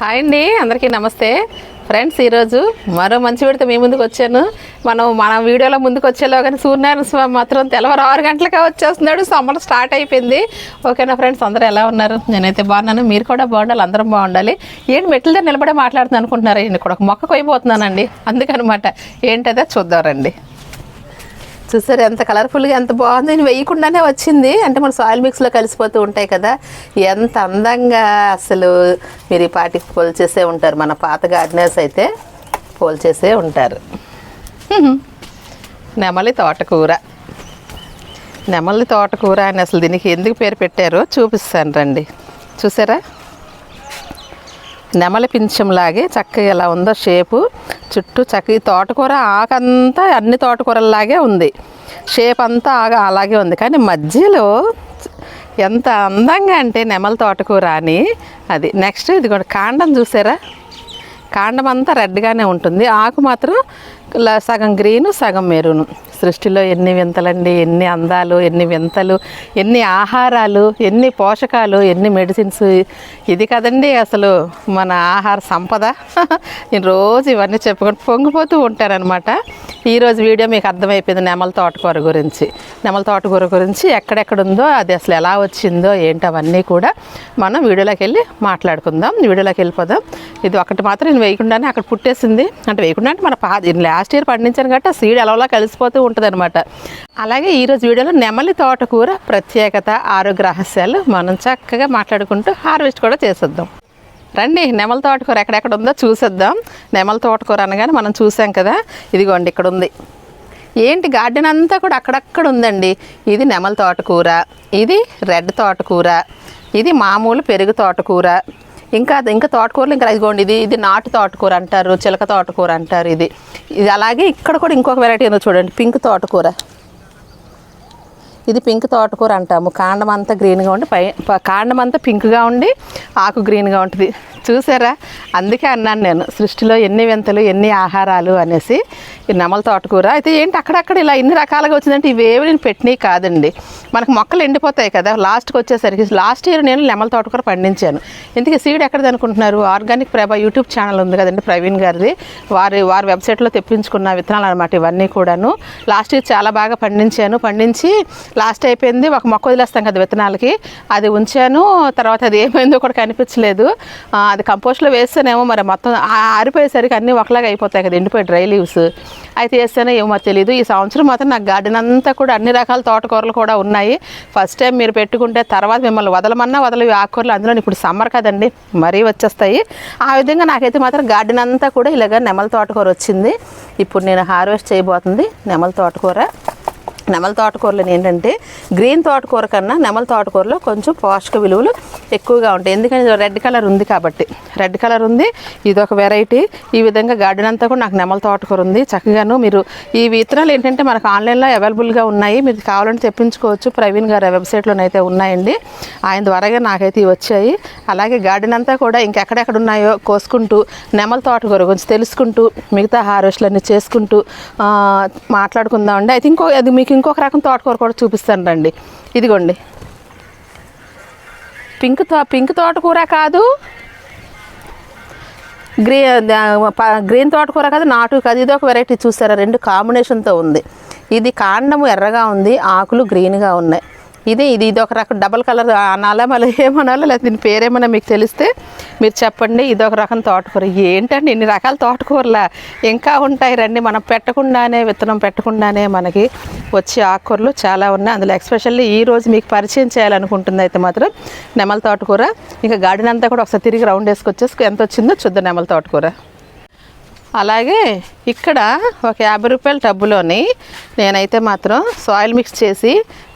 Hi అండి అందరికీ నమస్తే. ఫ్రెండ్స్ ఈరోజు మరో మంచి విడత మీ ముందుకు వచ్చాను. మనం మన వీడియోలో ముందుకు వచ్చేలో కానీ సూర్యనారాయణ స్వామి మాత్రం తెల్లవారు ఆరు గంటలకే వచ్చేస్తున్నాడు. సమ్మర్ స్టార్ట్ అయిపోయింది. ఓకేనా ఫ్రెండ్స్ అందరూ ఎలా ఉన్నారు? నేనైతే బాగున్నాను. మీరు కూడా బాగుండాలి అందరం బాగుండాలి. ఏంటి మెట్ల దగ్గర నిలబడే మాట్లాడుతున్నాను అనుకుంటున్నారా? నేను ఇక్కడ ఒక మొక్క కొయిపోతున్నానండి అందుకనమాట. ఏంటదే చూద్దాం రండి. చూసారు ఎంత కలర్ఫుల్గా ఎంత బాగుంది. నేను వేయకుండానే వచ్చింది. అంటే మన సాయిల్ మిక్స్లో కలిసిపోతూ ఉంటాయి కదా. ఎంత అందంగా అసలు మీరు ఈ పాటికి పోల్చేసే ఉంటారు. మన పాత గార్డెనర్స్ అయితే పోల్చేసే ఉంటారు. నెమలి తోటకూర. నెమలి తోటకూర అని అసలు దీనికి ఎందుకు పేరు పెట్టారో చూపిస్తాను రండి. చూసారా? నెమలి పించంలాగే చక్కగా ఎలా ఉందో షేపు చుట్టూ చక్క ఈ తోటకూర ఆకంతా అన్ని తోటకూరల్లాగే ఉంది. షేప్ అంతా ఆగా అలాగే ఉంది. కానీ మధ్యలో ఎంత అందంగా అంటే నెమల తోటకూర అని అది. నెక్స్ట్ ఇది కూడా కాండం చూసారా? కాండం అంతా రెడ్గానే ఉంటుంది. ఆకు మాత్రం సగం గ్రీను సగం మెరూను. సృష్టిలో ఎన్ని వింతలండి ఎన్ని అందాలు ఎన్ని వింతలు ఎన్ని ఆహారాలు ఎన్ని పోషకాలు ఎన్ని మెడిసిన్స్. ఇది కదండి అసలు మన ఆహార సంపద. నేను రోజు ఇవన్నీ చెప్పుకొని పొంగిపోతూ ఉంటానన్నమాట. ఈరోజు వీడియో మీకు అర్థమైపోయింది నెమల తోటకూర గురించి. నెమల తోటకూర గురించి ఎక్కడెక్కడ ఉందో అది అసలు ఎలా వచ్చిందో ఏంటి అవన్నీ కూడా మనం వీడియోలోకి వెళ్ళి మాట్లాడుకుందాం. వీడియోలోకి వెళ్ళిపోదాం. ఇది ఒకటి మాత్రం నేను వేయకుండానే అక్కడ పుట్టేసింది. అంటే వేయకుండా అంటే మన పా లాస్ట్ ఇయర్ పండించాను కాబట్టి ఆ సీడ్ ఎలా కలిసిపోతూ ఉంటుంది అనమాట అలాగే ఈరోజు వీడియోలో నెమలి తోటకూర ప్రత్యేకత ఆరోగ్య రహస్యాలు మనం చక్కగా మాట్లాడుకుంటూ హార్వెస్ట్ కూడా చేసేద్దాం. రండి నెమల తోటకూర ఎక్కడెక్కడ ఉందో చూసేద్దాం. నెమల తోటకూర అనగానే మనం చూసాం కదా ఇదిగోండి ఇక్కడ ఉంది ఏంటి గార్డెన్ అంతా కూడా అక్కడక్కడ ఉందండి? ఇది నెమల తోటకూర ఇది రెడ్ తోటకూర ఇది మామూలు పెరుగు తోటకూర ఇంకా ఇంకా తోటకూరలు ఇంకా ఇదిగోండి ఇది ఇది నాటు తోటకూర అంటారు చిలక తోటకూర అంటారు ఇది. ఇది అలాగే ఇక్కడ కూడా ఇంకొక వెరైటీ ఉందో చూడండి పింక్ తోటకూర. ఇది పింక్ తోటకూర అంటాము. కాండం అంతా గ్రీన్గా ఉండి పై ప- కాండం అంతా పింక్గా ఉండి ఆకు గ్రీన్గా ఉంటుంది. చూసారా? అందుకే అన్నాను నేను సృష్టిలో ఎన్ని వింతలు ఎన్ని ఆహారాలు అనేసి. ఈ నెమల తోటకూర. అయితే ఏంటి అక్కడక్కడ ఇలా ఇన్ని రకాలుగా వచ్చిందంటే ఇవేవి నేను పెట్టినవి కాదండి. మనకు మొక్కలు ఎండిపోతాయి కదా లాస్ట్కి వచ్చేసరికి లాస్ట్ ఇయర్ నేను నెమల తోటకూర పండించాను. ఎందుకు సీడ్ ఎక్కడది అనుకుంటున్నారు? ఆర్గానిక్ ప్రభా యూట్యూబ్ ఛానల్ ఉంది కదండి ప్రవీణ్ గారిది. వారి వారి వెబ్సైట్లో తెప్పించుకున్న విత్తనాలు అనమాట ఇవన్నీ కూడాను. లాస్ట్ ఇయర్ చాలా బాగా పండించాను. పండించి లాస్ట్ అయిపోయింది. ఒక మొక్క వదిలేస్తాం కదా విత్తనాలకి. అది ఉంచాను. తర్వాత అది ఏమైందో కూడా కనిపించలేదు. అది కంపోస్ట్లో వేస్తేనేమో మరి మొత్తం ఆరిపోయేసరికి అన్నీ ఒకలాగా అయిపోతాయి కదా ఎండిపోయి డ్రై లీవ్స్. అయితే వేస్తేనే ఏమో తెలియదు ఈ సంవత్సరం మాత్రం నాకు గార్డెన్ అంతా కూడా అన్ని రకాల తోటకూరలు కూడా ఉన్నాయి. ఫస్ట్ టైం మీరు పెట్టుకుంటే తర్వాత మిమ్మల్ని వదలమన్నా వదలవి. ఆకుకూరలు అందులో ఇప్పుడు సమ్మర్ కదండి మరీ వచ్చేస్తాయి. ఆ విధంగా నాకైతే మాత్రం గార్డెన్ అంతా కూడా ఇలాగ నెమల తోటకూర వచ్చింది. ఇప్పుడు నేను హార్వెస్ట్ చేయబోతుంది నెమల తోటకూర. నెమల తోటకూరలో ఏంటంటే గ్రీన్ తోటకూర కన్నా నెమల తోటకూరలో కొంచెం పోషక విలువలు ఎక్కువగా ఉంటాయి. ఎందుకంటే రెడ్ కలర్ ఉంది కాబట్టి. రెడ్ కలర్ ఉంది ఇది ఒక వెరైటీ. ఈ విధంగా గార్డెన్ అంతా కూడా నాకు నెమల తోటకూర ఉంది. చక్కగాను మీరు ఈ విత్తనాలు ఏంటంటే మనకు ఆన్లైన్లో అవైలబుల్గా ఉన్నాయి. మీరు కావాలంటే తెప్పించుకోవచ్చు. ప్రవీణ్ గారి వెబ్సైట్లోనైతే ఉన్నాయండి. ఆయన ద్వారాగా నాకైతే ఇవి వచ్చాయి. అలాగే గార్డెన్ అంతా కూడా ఇంకెక్కడెక్కడ ఉన్నాయో కోసుకుంటూ నెమల తోటకూర గురించి తెలుసుకుంటూ మిగతా హార్వెస్ట్లన్నీ చేసుకుంటూ మాట్లాడుకుందామండి. అయితే ఇంకో అది మీకు ఇంకొక రకం తోటకూర కూడా చూపిస్తాను రండి ఇదిగోండి. పింక్తో పింక్ తోటకూర కాదు. గ్రీ గ్రీన్ తోటకూర కాదు నాటు కాదు. ఇది ఒక వెరైటీ చూసారా? రెండు కాంబినేషన్తో ఉంది. ఇది కాండము ఎర్రగా ఉంది ఆకులు గ్రీన్గా ఉన్నాయి. ఇది ఇది ఇది ఒక రకం డబల్ కలర్ అనాలా మళ్ళీ ఏమనాలో లేదా దీని పేరేమన్నా మీకు తెలిస్తే మీరు చెప్పండి. ఇది ఒక రకం తోటకూర. ఏంటండి ఇన్ని రకాల తోటకూరలా? ఇంకా ఉంటాయి రండి. మనం పెట్టకుండానే విత్తనం పెట్టకుండానే మనకి వచ్చే ఆకుకూరలు చాలా ఉన్నాయి. అందులో ఎక్స్పెషల్లీ ఈ రోజు మీకు పరిచయం చేయాలనుకుంటుంది అయితే మాత్రం నెమల తోటకూర. ఇంకా గార్డెన్ అంతా కూడా ఒకసారి తిరిగి రౌండ్ వేసుకొచ్చేసి ఎంత వచ్చిందో చూద్దాం నెమల తోటకూర. అలాగే ఇక్కడ ఒక యాభై రూపాయల టబ్బులోని నేనైతే మాత్రం సాయిల్ మిక్స్ చేసి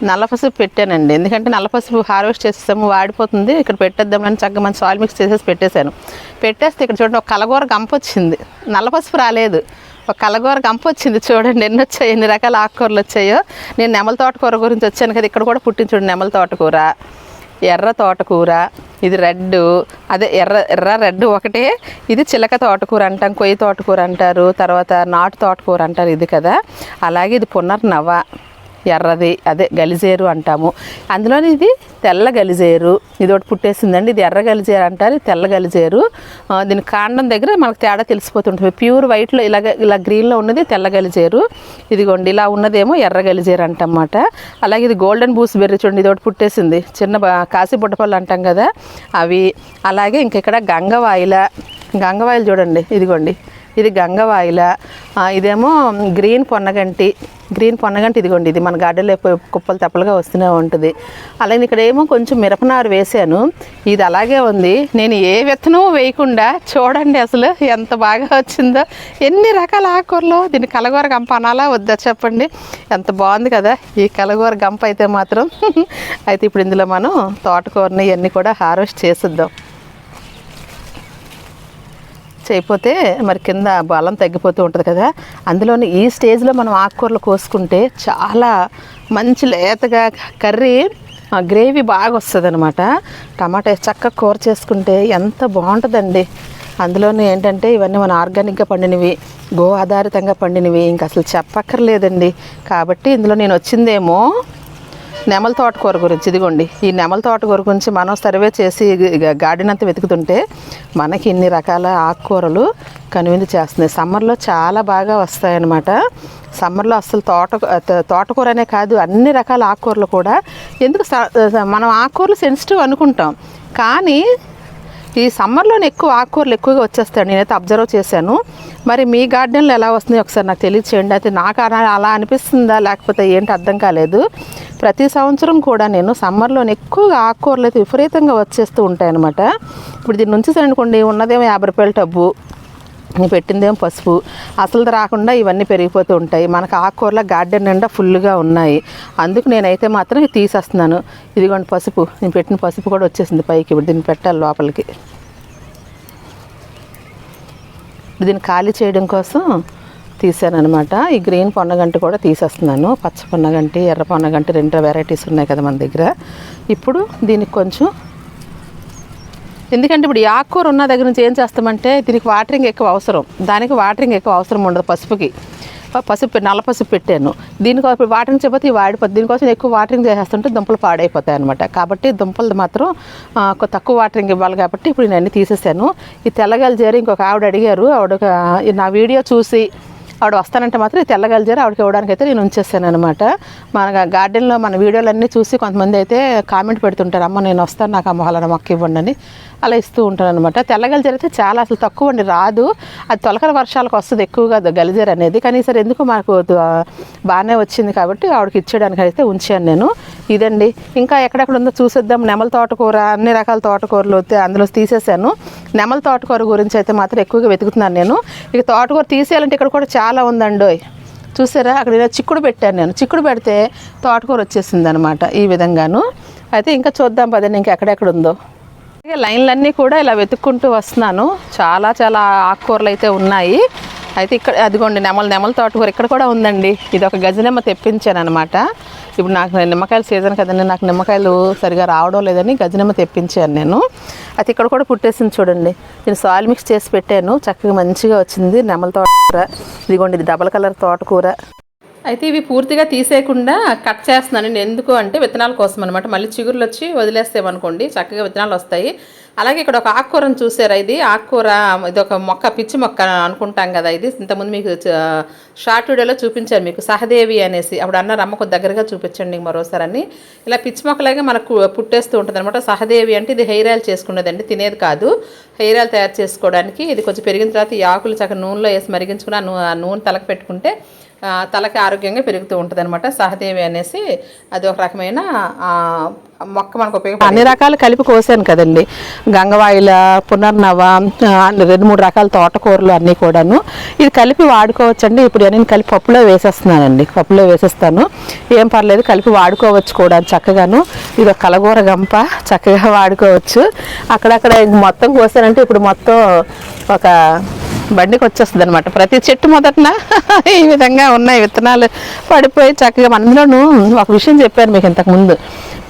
నల్ల పసుపు పెట్టానండి. ఎందుకంటే నల్ల పసుపు హార్వెస్ట్ చేసేసాము వాడిపోతుంది. ఇక్కడ పెట్టేద్దామని చక్కగా మంచి సాయిల్ మిక్స్ చేసేసి పెట్టేశాను. పెట్టేస్తే ఇక్కడ చూడండి ఒక కలగూర గంప వచ్చింది నల్ల పసుపు రాలేదు. ఒక కలగూర గంప వచ్చింది చూడండి. ఎన్ని వచ్చాయి? ఎన్ని రకాల ఆకుకూరలు వచ్చాయో. నేను నెమల తోటకూర గురించి వచ్చాను కదా ఇక్కడ కూడా పుట్టింది చూడండి నెమల తోటకూర ఎర్ర తోటకూర ఇది రెడ్ అదే ఎర్ర ఎర్ర రెడ్ ఒకటే. ఇది చిలక తోటకూర అంటాం కొయ్యి తోటకూర అంటారు తర్వాత నాటు తోటకూర అంటారు ఇది కదా. అలాగే ఇది పునర్నవ ఎర్రది అదే గలిజేరు అంటాము. అందులోని ఇది తెల్ల గలిజేరు. ఇది ఒకటి పుట్టేసిందండి. ఇది ఎర్ర గలిజేరు అంటారు. తెల్ల గలిజేరు. దీని కాండం దగ్గర మనకు తేడా తెలిసిపోతుంటుంది. ప్యూర్ వైట్లో ఇలాగ ఇలా గ్రీన్లో ఉన్నది తెల్ల గలిజేరు. ఇదిగోండి ఇలా ఉన్నదేమో ఎర్ర గలిజేరు అంటమాట. అలాగే ఇది గోల్డెన్ బూస్ బెర్రీ చూడండి. ఇది ఒకటి పుట్టేసింది. చిన్న బ- కాశీ బుట్టపళ్ళు అంటాం కదా. అవి అలాగే ఇంక ఇక్కడ గంగవాయిల. గంగవాయిలు చూడండి. ఇదిగోండి. ఇది గంగవాయిల. ఇదేమో గ్రీన్ పొన్నగంటి. గ్రీన్ పొన్నగంట ఇదిగోండి ఇది మన గార్డెన్లో కుప్పలు తెప్పలుగా వస్తూనే ఉంటుంది. అలాగే ఇక్కడ ఏమో కొంచెం మిరపనారు వేసాను ఇది అలాగే ఉంది. నేను ఏ విత్తనం వేయకుండా చూడండి అసలు ఎంత బాగా వచ్చిందో. ఎన్ని రకాల ఆకుకూరలు? దీన్ని కలగూర గంప అనాలా వద్దా చెప్పండి? ఎంత బాగుంది కదా ఈ కలగూర గంప అయితే మాత్రం. అయితే ఇప్పుడు ఇందులో మనం తోటకూరని ఇవన్నీ కూడా హార్వెస్ట్ చేసిద్దాం. అయిపోతే మరి కింద బలం తగ్గిపోతూ ఉంటుంది కదా. అందులోని ఈ స్టేజ్లో మనం ఆకుకూరలు కోసుకుంటే చాలా మంచి లేతగా కర్రీ ఆ గ్రేవీ బాగా వస్తుంది అనమాట టమాటా చక్కగా కూర చేసుకుంటే ఎంత బాగుంటుందండి. అందులోనే ఏంటంటే ఇవన్నీ మన ఆర్గానిక్గా పండినవి గో ఆధారితంగా పండినవి ఇంకా అసలు చెప్పక్కర్లేదండి. కాబట్టి ఇందులో నేను వచ్చిందేమో నెమల తోటకూర గురించి ఇదిగోండి. ఈ నెమల తోటకూర గురించి మనం సర్వే చేసి గార్డెన్ అంతా వెతుకుతుంటే మనకి ఇన్ని రకాల ఆకుకూరలు కనువిందు చేస్తున్నాయి. సమ్మర్లో చాలా బాగా వస్తాయన్నమాట. సమ్మర్లో అసలు తోట తోటకూర అనే కాదు అన్ని రకాల ఆకుకూరలు కూడా. ఎందుకు మనం ఆకుకూరలు సెన్సిటివ్ అనుకుంటాం. కానీ ఈ సమ్మర్లోనే ఎక్కువ ఆకుకూరలు ఎక్కువగా వచ్చేస్తాయి. నేనైతే అబ్జర్వ్ చేశాను. మరి మీ గార్డెన్లో ఎలా వస్తున్నాయి ఒకసారి నాకు తెలియచేయండి. అయితే నాకు అలా అలా అనిపిస్తుందా? లేకపోతే ఏంటి అర్థం కాలేదు. ప్రతి సంవత్సరం కూడా నేను సమ్మర్లోనే ఎక్కువగా ఆకుకూరలు అయితే విపరీతంగా వచ్చేస్తూ ఉంటాయన్నమాట. ఇప్పుడు దీని నుంచి అనుకోండి ఉన్నదేమో యాభై రూపాయల టబ్బు. నేను పెట్టిందేమో పసుపు. అసలు రాకుండా ఇవన్నీ పెరిగిపోతూ ఉంటాయి. మనకు ఆకుకూరల గార్డెన్ నిండా ఫుల్గా ఉన్నాయి. అందుకు నేనైతే మాత్రం తీసేస్తున్నాను. ఇదిగోండి పసుపు. నేను పెట్టిన పసుపు కూడా వచ్చేసింది పైకి. ఇప్పుడు దీన్ని పెట్టాలి లోపలికి. దీన్ని ఖాళీ చేయడం కోసం తీసాను అనమాట ఈ గ్రీన్ పొన్నగంటి కూడా తీసేస్తున్నాను. పచ్చ పొన్నగంటి ఎర్ర పొన్నగంటి రెండు వెరైటీస్ ఉన్నాయి కదా మన దగ్గర. ఇప్పుడు దీనికి కొంచెం ఎందుకంటే ఇప్పుడు ఆకుకూర ఉన్న దగ్గర నుంచి ఏం చేస్తామంటే దీనికి వాటరింగ్ ఎక్కువ అవసరం. దానికి వాటరింగ్ ఎక్కువ అవసరం ఉండదు పసుపుకి. పసుపు నల్ల పసుపు పెట్టాను. దీనికోసం ఇప్పుడు వాటరింగ్ చేయకపోతే ఇవి వాడిపోతుంది దీనికోసం ఎక్కువ వాటరింగ్ చేసేస్తుంటే దుంపలు పాడైపోతాయి అనమాట కాబట్టి దుంపలు మాత్రం తక్కువ వాటరింగ్ ఇవ్వాలి కాబట్టి ఇప్పుడు నేను అన్ని తీసేసాను. ఈ తెల్లగల చేరి ఇంకొక ఆవిడ అడిగారు. ఆవిడ నా వీడియో చూసి ఆవిడ వస్తానంటే మాత్రం ఈ తెల్లగలిజారు ఆవిడకి ఇవ్వడానికి అయితే నేను ఉంచేస్తాను అనమాట మన గార్డెన్లో మన వీడియోలన్నీ చూసి కొంతమంది అయితే కామెంట్ పెడుతుంటారు. అమ్మ నేను వస్తాను నాకు అమ్మ వాళ్ళ మొక్క ఇవ్వండి అని. అలా ఇస్తూ ఉంటాను అనమాట తెల్లగలిజారు అయితే చాలా అసలు తక్కువ అండి రాదు. అది తొలకల వర్షాలకు వస్తుంది ఎక్కువగా ద- గలిజారు అనేది. కానీ సరే ఎందుకు మాకు బాగానే వచ్చింది కాబట్టి ఆవిడకి ఇచ్చేయడానికి అయితే ఉంచాను నేను. ఇదండి. ఇంకా ఎక్కడెక్కడ ఉందో చూసేద్దాం. నెమల తోటకూర అన్ని రకాల తోటకూరలు అయితే అందులో తీసేసాను నెమల తోటకూర గురించి అయితే మాత్రం ఎక్కువగా వెతుకుతున్నాను నేను. ఇక తోటకూర తీసేయాలంటే ఇక్కడ కూడా చాలా ఉందండి చూసారా? అక్కడ ఇలా చిక్కుడు పెట్టాను నేను. చిక్కుడు పెడితే తోటకూర వచ్చేసింది అనమాట ఈ విధంగాను. అయితే ఇంకా చూద్దాం పదండి ఇంకా ఎక్కడెక్కడ ఉందో. లైన్లన్నీ కూడా ఇలా వెతుక్కుంటూ వస్తున్నాను. చాలా చాలా ఆకుకూరలు అయితే ఉన్నాయి. అయితే ఇక్కడ అదిగోండి నెమల నెమల తోటకూర ఇక్కడ కూడా ఉందండి. ఇది ఒక గజనిమ్మ తెప్పించాను అనమాట ఇప్పుడు నాకు నిమ్మకాయల సీజన్ కదండి నాకు నిమ్మకాయలు సరిగా రావడం లేదని గజనిమ్మ తెప్పించాను నేను. అయితే ఇక్కడ కూడా పుట్టేసింది చూడండి. నేను సాయిల్ మిక్స్ చేసి పెట్టాను. చక్కగా మంచిగా వచ్చింది నెమల తోటకూర. ఇదిగోండి ఇది డబల్ కలర్ తోటకూర. అయితే ఇవి పూర్తిగా తీసేయకుండా కట్ చేస్తున్నానండి ఎందుకు అంటే విత్తనాల కోసం అనమాట మళ్ళీ చిగురులు వచ్చి వదిలేస్తామనుకోండి చక్కగా విత్తనాలు వస్తాయి. అలాగే ఇక్కడ ఒక ఆకుకూరను చూసారా ఇది? ఆకుకూర ఇది ఒక మొక్క పిచ్చి మొక్క అనుకుంటాం కదా ఇది. ఇంతకుముందు మీకు షార్ట్ వీడియోలో చూపించాను మీకు. సహదేవి అనేసి. అప్పుడు అన్నారు రమ్మకు దగ్గరగా చూపించండి మరోసారి అని. ఇలా పిచ్చి మొక్కలాగే మనకు పుట్టేస్తూ ఉంటుంది అనమాట సహదేవి అంటే ఇది హెయిర్ ఆయిల్ చేసుకునేదండి తినేది కాదు. హెయిర్ ఆయిల్ తయారు చేసుకోవడానికి. ఇది కొంచెం పెరిగిన తర్వాత ఈ ఆకులు చక్కగా నూనెలో వేసి మరిగించుకుని ఆ నూనె తలకు పెట్టుకుంటే తలకి ఆరోగ్యంగా పెరుగుతూ ఉంటుంది అనమాట సహదేవి అనేసి అది ఒక రకమైన మొక్క మనకు ఉపయోగపడుతుంది అన్ని రకాలు కలిపి కోసాను కదండి. గంగవాయిల పునర్నవ రెండు మూడు రకాల తోటకూరలు అన్నీ కూడాను. ఇది కలిపి వాడుకోవచ్చండి. ఇప్పుడు నేను కలిపి పప్పులో వేసేస్తున్నానండి. పప్పులో వేసేస్తాను. ఏం పర్లేదు కలిపి వాడుకోవచ్చు కూడా చక్కగాను. ఇది ఒక కలగూర గంప చక్కగా వాడుకోవచ్చు. అక్కడక్కడ మొత్తం కోసానంటే ఇప్పుడు మొత్తం ఒక బండికి వచ్చేస్తుంది అనమాట ప్రతి చెట్టు మొదటన ఈ విధంగా ఉన్నాయి విత్తనాలు పడిపోయి చక్కగా అందులోనూ ఒక విషయం చెప్పారు మీకు ఇంతకుముందు.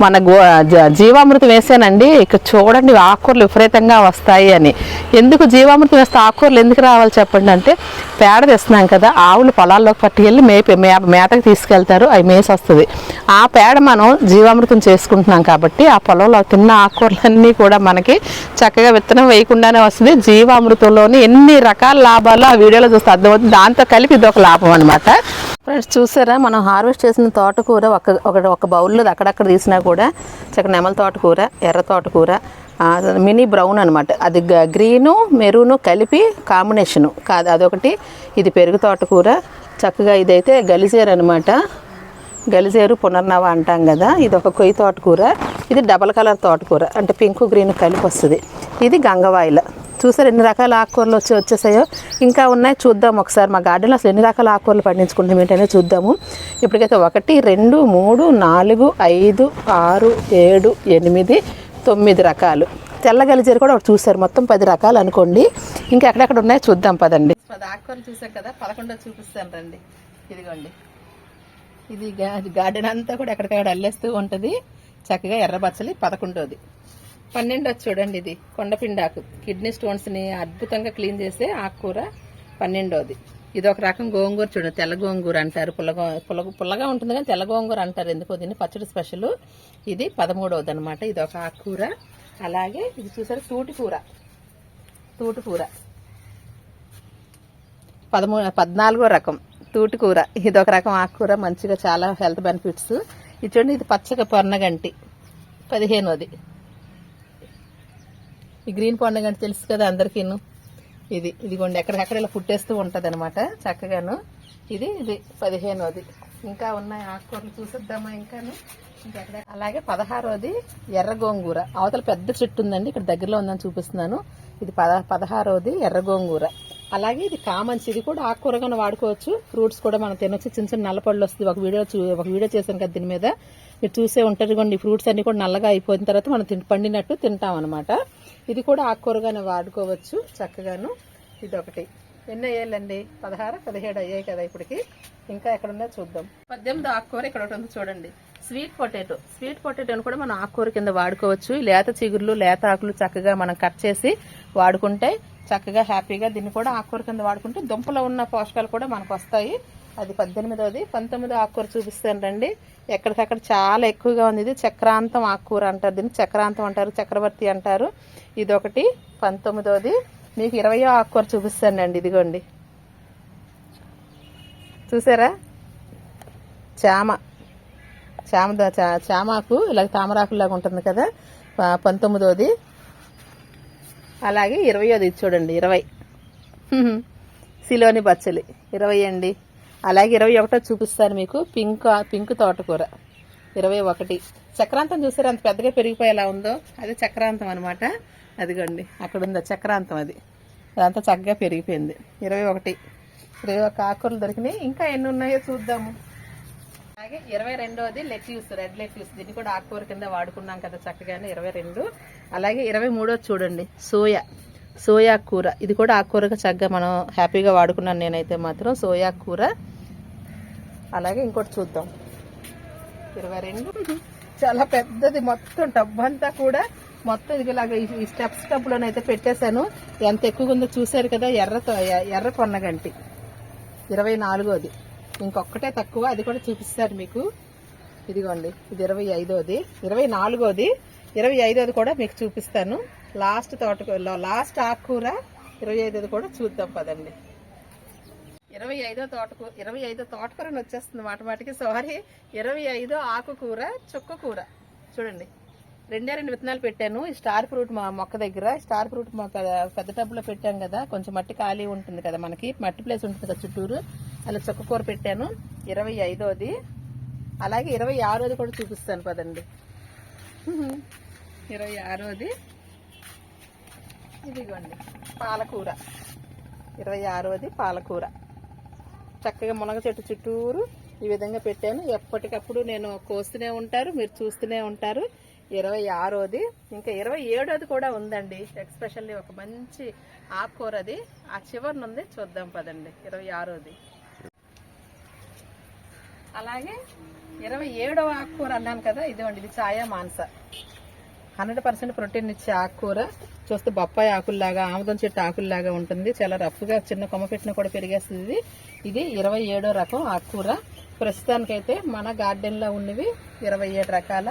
మన గో జ- జీవామృతం వేసానండి. ఇక చూడండి ఆకుకూరలు విపరీతంగా వస్తాయి అని. ఎందుకు జీవామృతం వేస్తే ఆకుకూరలు ఎందుకు రావాలి చెప్పండి అంటే పేడ తెస్తున్నాం కదా ఆవులు పొలాల్లోకి పట్టుకెళ్ళి మేపి మే మేతకు తీసుకెళ్తారు అవి మేసి వస్తుంది ఆ పేడ మనం జీవామృతం చేసుకుంటున్నాం కాబట్టి ఆ పొలంలో తిన్న ఆకుకూరలన్నీ కూడా మనకి చక్కగా విత్తనం వేయకుండానే వస్తుంది. జీవామృతంలోని ఎన్ని రకాల లాభాలు ఆ వీడియోలో చూస్తే అర్థమవుతుంది. దాంతో కలిపి ఇది ఒక లాభం అనమాట ఫ్రెండ్స్ చూసారా? మనం హార్వెస్ట్ చేసిన తోటకూర ఒక ఒక ఒక బౌల్లో అక్కడక్కడ తీసినా కూడా చక్క నెమల తోటకూర ఎర్ర తోటకూర మినీ బ్రౌన్ అనమాట అది గ- గ్రీను మెరూను కలిపి కాంబినేషను కాదు అదొకటి ఇది పెరుగు తోటకూర. చక్కగా ఇదైతే గలిజేరు అనమాట గలిజేరు పునర్నవ అంటాం కదా ఇది ఒక కొయ్యి తోటకూర. ఇది డబల్ కలర్ తోటకూర అంటే పింక్ గ్రీన్ కలిపి వస్తుంది. ఇది గంగవాయిల. చూసారు ఎన్ని రకాల ఆకుకూరలు వచ్చి వచ్చేసాయో? ఇంకా ఉన్నాయి చూద్దాం ఒకసారి మా గార్డెన్లో అసలు ఎన్ని రకాల ఆకుకూరలు పండించుకుంటాం ఏంటనే చూద్దాము. ఇప్పటికైతే ఒకటి రెండు మూడు నాలుగు ఐదు ఆరు ఏడు ఎనిమిది తొమ్మిది రకాలు. తెల్ల గలిజేరు కూడా ఒకటి చూసారు మొత్తం పది రకాలు అనుకోండి. ఇంకా ఎక్కడెక్కడ ఉన్నాయో చూద్దాం పదండి. పది ఆకుకూరలు చూసాం కదా పదకొండో చూపిస్తాను రండి. ఇదిగోండి. ఇది గార్డెన్ అంతా కూడా ఎక్కడికక్కడ అల్లేస్తూ ఉంటుంది. చక్కగా ఎర్రబచ్చలి పదకొండోది. పన్నెండోది చూడండి ఇది కొండపిండాకు. కిడ్నీ స్టోన్స్ని అద్భుతంగా క్లీన్ చేసే ఆకుకూర పన్నెండోది. ఇది ఒక రకం గోంగూర చూడండి తెల్ల గోంగూర అంటారు. పుల్లగో పుల్ల పుల్లగా ఉంటుంది కానీ తెల్ల గోంగూర అంటారు ఎందుకో దీన్ని. పచ్చడి స్పెషల్. ఇది పదమూడవది అనమాట ఇది ఒక ఆకుకూర అలాగే ఇది చూసారు తూటి కూర. తూటి పదమూ పద్నాలుగో రకం. తూటికూర ఇది ఒక రకం ఆకుకూర మంచిగా చాలా హెల్త్ బెనిఫిట్స్. ఇది చూడండి ఇది పచ్చగా పొన్నగంటి పదిహేనోది. ఈ గ్రీన్ పండుగ అంటే తెలుసు కదా అందరికీను. ఇది ఇదిగోండి ఎక్కడికక్కడ ఇలా పుట్టేస్తూ ఉంటుంది అనమాట చక్కగాను. ఇది ఇది పదిహేనోది. ఇంకా ఉన్నాయి ఆకుకూరలు చూసిద్దామా ఇంకాను? అలాగే పదహారోది ఎర్ర గోంగూర. అవతల పెద్ద చెట్టు ఉందండి ఇక్కడ దగ్గరలో ఉందని చూపిస్తున్నాను. ఇది పద పదహారోది ఎర్ర గోంగూర. అలాగే ఇది కామన్స్ ఇది కూడా ఆకుకూరగానే వాడుకోవచ్చు. ఫ్రూట్స్ కూడా మనం తినొచ్చు. చిన్న చిన్న నల్లపళ్ళు వస్తుంది. ఒక వీడియో చూ ఒక వీడియో చేశాను కదా దీని మీద. మీరు చూసే ఉంటారు కొన్ని ఫ్రూట్స్ అన్నీ కూడా నల్లగా అయిపోయిన తర్వాత మనం తింట పండినట్టు తింటాం అనమాట ఇది కూడా ఆకుకూరగానే వాడుకోవచ్చు చక్కగాను. ఇది ఒకటి ఎన్ని అయ్యాలండి పదహారు పదిహేడు అయ్యాయి కదా ఇప్పటికి. ఇంకా ఎక్కడున్నా చూద్దాం. పద్దెనిమిది ఆకుకూర ఇక్కడ ఒకటి ఉంది చూడండి. Sweet potato. స్వీట్ పొటాటోని కూడా మనం ఆకుకూర కింద వాడుకోవచ్చు. లేత చిగుర్లు లేత ఆకులు చక్కగా మనం కట్ చేసి వాడుకుంటే చక్కగా హ్యాపీగా దీన్ని కూడా ఆకుకూర కింద వాడుకుంటే దుంపలో ఉన్న పోషకాలు కూడా మనకు వస్తాయి. అది పద్దెనిమిదవది పంతొమ్మిదో ఆకుకూర చూపిస్తాను రండి. ఎక్కడికక్కడ చాలా ఎక్కువగా ఉంది. ఇది చక్రాంతం ఆకుకూర అంటారు. దీన్ని చక్రాంతం అంటారు చక్రవర్తి అంటారు. ఇది ఒకటి పంతొమ్మిదోది. మీకు ఇరవయో ఆకుకూర చూపిస్తానండి. ఇదిగోండి. చూసారా? చామ. చామ చా- చామాకు ఇలాగ తామరాకులాగా ఉంటుంది కదా. పంతొమ్మిదోది. అలాగే ఇరవయోది. చూడండి. ఇరవై. సిలోని బచ్చలి ఇరవై అండి. అలాగే ఇరవై ఒకటో చూపిస్తాను మీకు. పింక్ పింక్ తోటకూర. ఇరవై ఒకటి. చక్రాంతం చూసారు? అంత పెద్దగా పెరిగిపోయేలా ఉందో? అదే చక్రాంతం అనమాట అదిగోండి. అక్కడ ఉందా చక్రాంతం అది. అదంతా చక్కగా పెరిగిపోయింది. ఇరవై ఒకటి. ఇరవై ఒక ఆకుకూరలు దొరికినాయి. ఇంకా ఎన్ని ఉన్నాయో చూద్దాము. అలాగే ఇరవై రెండోది లెట్యూస్ రెడ్ లెట్యూస్ దీన్ని కూడా ఆకుకూర కింద వాడుకున్నాం కదా చక్కగానే ఇరవై రెండు. అలాగే ఇరవై మూడోది చూడండి. సోయా. సోయా కూర. ఇది కూడా ఆకుకూరగా చక్కగా మనం హ్యాపీగా వాడుకున్నాను నేనైతే మాత్రం. సోయా కూర. అలాగే ఇంకోటి చూద్దాం. ఇరవై రెండు. చాలా పెద్దది మొత్తం టబ్ అంతా కూడా మొత్తం ఇదిలాగా ఈ స్టెప్స్ టబ్లోనైతే పెట్టేశాను. ఎంత ఎక్కువగా ఉందో చూశారు కదా ఎర్ర ఎర్ర పొన్నగంటి ఇరవై నాలుగోది. ఇంకొక్కటే తక్కువ అది కూడా చూపిస్తారు మీకు. ఇదిగోండి ఇది ఇరవై ఐదోది. ఇరవై నాలుగోది ఇరవై ఐదోది కూడా మీకు చూపిస్తాను. లాస్ట్ తోటకూర లాస్ట్ ఆకుకూర ఇరవై ఐదోది కూడా చూద్దాం పదండి. ఇరవై ఐదో తోటకూర ఇరవై ఐదో తోటకూరని వచ్చేస్తుంది మాట మాటికి. సారీ ఇరవై ఐదో ఆకుకూర చుక్క కూర. చూడండి. రెండే రెండు విత్తనాలు పెట్టాను. ఈ స్టార్ ఫ్రూట్ మా మొక్క దగ్గర స్టార్ ఫ్రూట్ మొక్క పెద్ద టబ్లో పెట్టాం కదా. కొంచెం మట్టి ఖాళీ ఉంటుంది కదా మనకి. మట్టి ప్లేస్ ఉంటుంది కదా చుట్టూరు. అలా చుక్క కూర పెట్టాను. ఇరవై ఐదోది. అలాగే ఇరవై ఆరోది కూడా చూపిస్తాను పదండి. ఇరవై ఆరోది. ఇదిగోండి. పాలకూర. ఇరవై ఆరోది పాలకూర. చక్కగా మునగ చెట్టు చుట్టూరు ఈ విధంగా పెట్టాను. ఎప్పటికప్పుడు నేను కోస్తూనే ఉంటారు మీరు చూస్తూనే ఉంటారు. ఇరవై ఆరోది ఇంకా ఇరవై ఏడోది కూడా ఉందండి. ఎక్స్పెషల్లీ ఒక మంచి ఆకుకూర అది. ఆ చివరిన ఉంది చూద్దాం పదండి ఇరవై ఆరోది. అలాగే ఇరవై ఏడవ ఆకుకూర అన్నాను కదా ఇదిగోండి ఇది ఛాయా మాంస. హండ్రెడ్ పర్సెంట్ ప్రోటీన్ ఇచ్చే ఆకుకూర చూస్తే బొప్పాయి ఆకుల్లాగా ఆముదం చెట్టు ఆకుల్లాగా ఉంటుంది. చాలా రఫ్గా చిన్న కొమ్మ పెట్టిన కూడా పెరిగేస్తుంది. ఇది ఇరవై ఏడో రకం ఆకుకూర. ప్రస్తుతానికైతే మన గార్డెన్లో ఉన్నవి ఇరవై ఏడు రకాల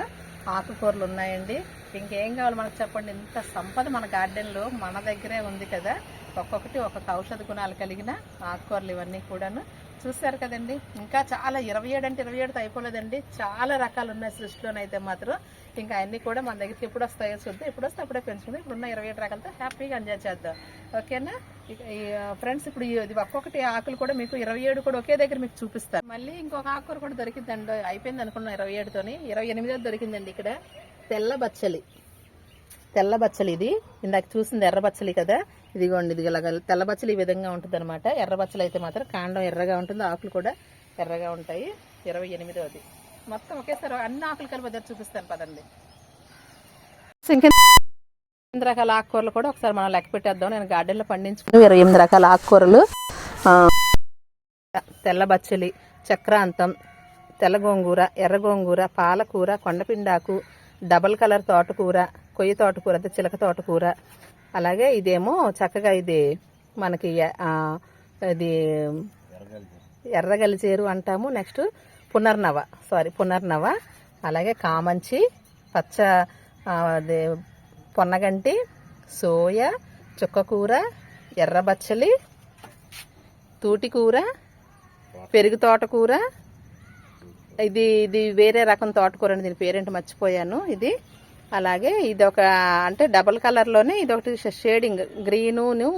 ఆకుకూరలు ఉన్నాయండి. ఇంకేం కావాలి మనకు చెప్పండి? ఇంత సంపద మన గార్డెన్లో మన దగ్గరే ఉంది కదా. ఒక్కొక్కటి ఒక్కొక్క ఔషధ గుణాలు కలిగిన ఆకుకూరలు ఇవన్నీ కూడాను. చూశారు కదండి? ఇంకా చాలా ఇరవై ఏడు అంటే ఇరవై ఏడుతో అయిపోలేదండి. చాలా రకాలు ఉన్నాయి సృష్టిలోనైతే మాత్రం. ఇంకా అన్ని కూడా మన దగ్గరికి ఎప్పుడు వస్తాయో చూద్దాం. ఎప్పుడు వస్తే అప్పుడే పెంచుకుందాం. ఇప్పుడు ఉన్న ఇరవై ఏడు రకాలతో హ్యాపీగా ఎంజాయ్ చేద్దాం. ఓకేనా? ఇక ఈ ఫ్రెండ్స్ ఇప్పుడు ఇది ఒక్కొక్కటి ఆకులు కూడా మీకు ఇరవై ఏడు కూడా ఒకే దగ్గర మీకు చూపిస్తారు మళ్ళీ ఇంకొక ఆకుకూర కూడా దొరికిందండి. అయిపోయింది అనుకున్నాం ఇరవై ఏడుతోని. ఇరవై ఎనిమిదో దొరికిందండి ఇక్కడ. తెల్ల బచ్చలి. తెల్ల బచ్చలి ఇది. ఇందాక చూసింది ఎర్ర బచ్చలి కదా? ఇదిగోండి ఇది ఇలాగ తెల్ల బచ్చలి ఈ విధంగా ఉంటుంది అనమాట ఎర్ర బచ్చలి అయితే మాత్రం కాండం ఎర్రగా ఉంటుంది ఆకులు కూడా ఎర్రగా ఉంటాయి. ఇరవై ఎనిమిదవది. మొత్తం ఒకేసారి అన్ని ఆకులు కలిపి దగ్గర చూపిస్తాను పదండి. ఇంకా ఎనిమిది రకాల ఆకుకూరలు కూడా ఒకసారి మనం లెక్క పెట్టేద్దాం. నేను గార్డెన్లో పండించుకుని ఇరవై ఎనిమిది రకాల ఆకుకూరలు. తెల్ల బచ్చలి చక్రాంతం తెల్ల గోంగూర ఎర్ర గోంగూర పాలకూర కొండపిండాకు డబల్ కలర్ తోటకూర కొయ్య తోటకూర అంటే చిలక తోటకూర అలాగే ఇదేమో చక్కగా ఇది మనకి ఆ, ఇది ఎర్రగలిచేరు అంటాము. నెక్స్ట్ పునర్నవ సారీ పునర్నవ. అలాగే కామంచి పచ్చ అదే పొన్నగంటి సోయ చుక్కకూర ఎర్రబచ్చలి తూటికూర పెరుగు తోటకూర. ఇది ఇది వేరే రకం తోటకూర అని దీని పేరేంటి మర్చిపోయాను. ఇది అలాగే ఇది ఒక అంటే డబల్ కలర్లోనే ఇది ఒకటి షేడింగ్ గ్రీనును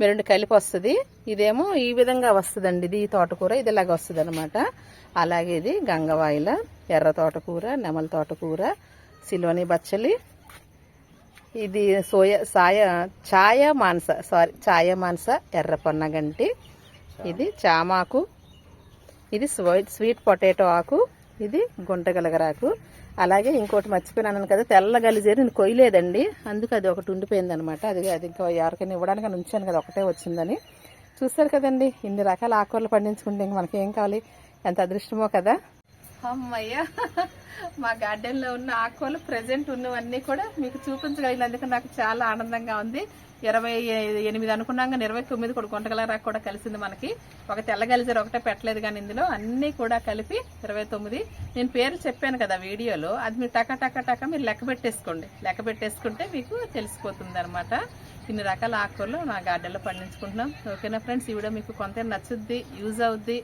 మెరుండు కలిపి వస్తుంది. ఇదేమో ఈ విధంగా వస్తుందండి. ఇది ఈ తోటకూర ఇది ఇలాగ వస్తుంది అనమాట అలాగే ఇది గంగవాయిల ఎర్ర తోటకూర నెమల తోటకూర సిలోని బచ్చలి. ఇది సోయ సాయ ఛాయ మాంస సారీ ఛాయ మాంస ఎర్ర పొన్నగంటి ఇది చామాకు. ఇది స్వీట్ స్వీట్ పొటాటో ఆకు. ఇది గుంటగలగరాకు అలాగే ఇంకోటి మర్చిపోయినాను కదా తెల్ల గలిజేరు నేను కొయ్యలేదండి. అందుకు అది ఒకటి ఉండిపోయింది అనమాట అది అది ఇంకా ఎవరికైనా ఇవ్వడానికి ఉంచాను కదా ఒకటే వచ్చిందని. చూస్తారు కదండి ఇన్ని రకాల ఆకుకూరలు పండించుకుంటే ఇంక మనకి ఏం కావాలి? ఎంత అదృష్టమో కదా. అమ్మయ్యా. మా గార్డెన్లో ఉన్న ఆకుకూరలు ప్రజెంట్ ఉన్నవన్నీ కూడా మీకు చూపించగలిగినందుకు నాకు చాలా ఆనందంగా ఉంది. ఇరవై ఎనిమిది అనుకున్నాం కానీ ఇరవై తొమ్మిది కూడా గుంటగలరా కూడా కలిసింది మనకి. ఒక తెల్లగలిజర్ ఒకటే పెట్టలేదు కానీ ఇందులో అన్నీ కూడా కలిపి ఇరవై తొమ్మిది. నేను పేరు చెప్పాను కదా వీడియోలో అది మీరు టక టక టక మీరు లెక్క పెట్టేసుకోండి. లెక్క పెట్టేసుకుంటే మీకు తెలిసిపోతుంది అనమాట ఇన్ని రకాల ఆకుకూరలు నా గార్డెన్లో పండించుకుంటున్నాం. ఓకేనా ఫ్రెండ్స్? ఈ వీడియో మీకు కొంత నచ్చుద్ది యూజ్ అవుద్ది.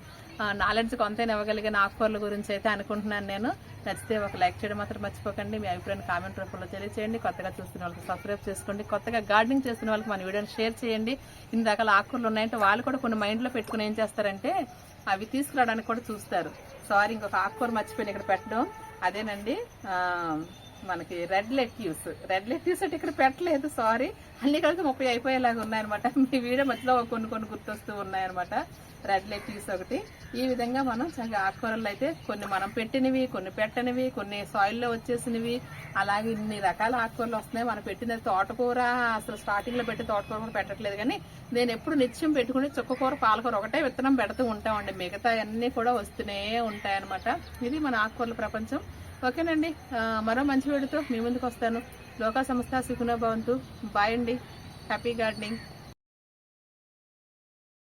నాలెడ్జ్ కొంత ఇవ్వగలిగిన ఆకుకూరల గురించి అయితే అనుకుంటున్నాను నేను. నచ్చితే ఒక లైక్ చేయడం మాత్రం మర్చిపోకండి. మీ అభిప్రాయాన్ని కామెంట్ రూపంలో తెలియచేయండి. కొత్తగా చూస్తున్న వాళ్ళకి సబ్స్క్రైబ్ చేసుకోండి. కొత్తగా గార్డెనింగ్ చేస్తున్న వాళ్ళకి మన వీడియోని షేర్ చేయండి. ఇన్ని రకాల ఆకుకూరలు ఉన్నాయంటే వాళ్ళు కూడా కొన్ని మైండ్లో పెట్టుకుని ఏం చేస్తారంటే అవి తీసుకురావడానికి కూడా చూస్తారు. సారీ ఇంకొక ఆకుకూర మర్చిపోయిన ఇక్కడ పెట్టడం. అదేనండి మనకి రెడ్ లెట్యూస్ రెడ్ లెట్యూస్ అంటే ఇక్కడ పెట్టలేదు సారీ అన్ని కలిసి ముప్పై అయిపోయేలాగా ఉన్నాయన్నమాట. మీ వీడియో మధ్యలో కొన్ని కొన్ని గుర్తొస్తూ ఉన్నాయన్నమాట. రెడ్ లెట్యూస్ ఒకటి. ఈ విధంగా మనం చక్కగా ఆకుకూరలు అయితే కొన్ని మనం పెట్టినవి కొన్ని పెట్టనివి కొన్ని సాయిల్లో వచ్చేసినవి అలాగే ఇన్ని రకాల ఆకుకూరలు వస్తున్నాయి. మనం పెట్టిన తోటకూర అసలు స్టార్టింగ్లో పెట్టి తోటకూర కూడా పెట్టట్లేదు. కానీ నేను ఎప్పుడు నిత్యం పెట్టుకుని చుక్కకూర పాలకూర ఒకటే విత్తనం పెడుతూ ఉంటామండి. మిగతా అన్నీ కూడా వస్తూనే ఉంటాయన్నమాట. ఇది మన ఆకుకూరల ప్రపంచం. ఓకేనండి. మరో మంచి వీడితో మీ ముందుకు వస్తాను. లోకా సంస్థ సుఖునో భవంతు. బాయ్ అండి. Happy gardening.